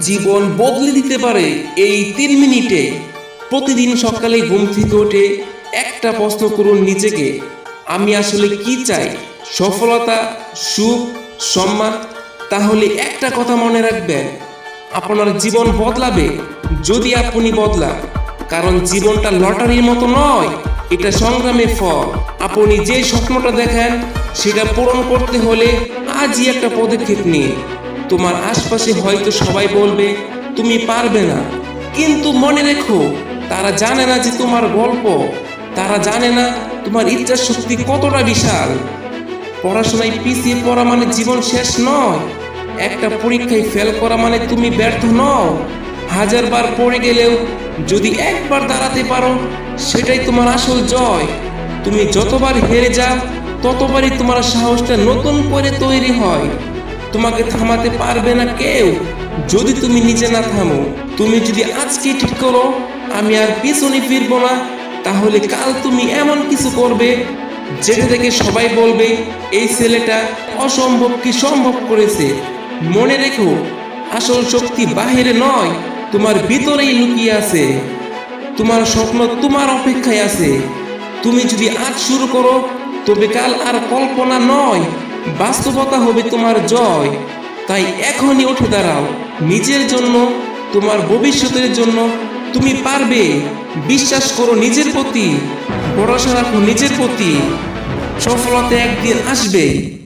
জীবন বদলে দিতে পারে এই তিন মিনিটে। প্রতিদিন সকালে ঘুম থেকে উঠে একটা প্রশ্ন করুন নিজেকে, আমি আসলে কি চাই? সফলতা, সুখ, সম্মান? তাহলে একটা কথা মনে রাখবেন, আপনার জীবন বদলাবে যদি আপনি বদলান। কারণ জীবনটা লটারির মতো নয়, এটা সংগ্রামের ফল। আপনি যে স্বপ্নটা দেখেন, সেটা পূরণ করতে হলে আজই একটা পদক্ষেপ নিয়ে তোমার আশপাশে হয়তো সবাই বলবে, তুমি পারবে না। কিন্তু মনে রেখো, তারা জানে না যে তোমার গল্প, তারা জানে না তোমার ইচ্ছা শক্তি কতটা বিশাল। পড়াশোনায় পিছিয়ে পড়া মানে জীবন শেষ নয়, একটা পরীক্ষায় ফেল করা মানে তুমি ব্যর্থ নও। হাজারবার পড়ে গেলেও যদি একবার দাঁড়াতে পারো, সেটাই তোমার আসল জয়। তুমি যতবার হেরে যাও, ততবারই তোমার সাহসটা নতুন করে তৈরি হয়। তোমাকে থামাতে পারবে না কেউ। যদি তুমি নিচে না থামো, তুমি যদি আজকে ঠিক করো, আমি আর পিছনে ফিরবো না, তাহলে কাল তুমি এমন কিছু করবে, যেটা থেকে সবাই বলবে, এই ছেলেটা অসম্ভব কি সম্ভব করেছে। মনে রেখো, আসল শক্তি বাহিরে নয়, তোমার ভিতরেই লুকিয়ে আছে। তোমার স্বপ্ন তোমার অপেক্ষায় আছে। তুমি যদি আজ শুরু করো, তবে কাল আর কল্পনা নয় বাস্তবতা হবে তোমার জয়। তাই এখনই উঠে দাঁড়াও। নিজের জন্য, তোমার ভবিষ্যতের জন্য তুমি পারবে। বিশ্বাস করো নিজের প্রতি, ভরসা রাখো নিজের প্রতি। সফলতা একদিন আসবে।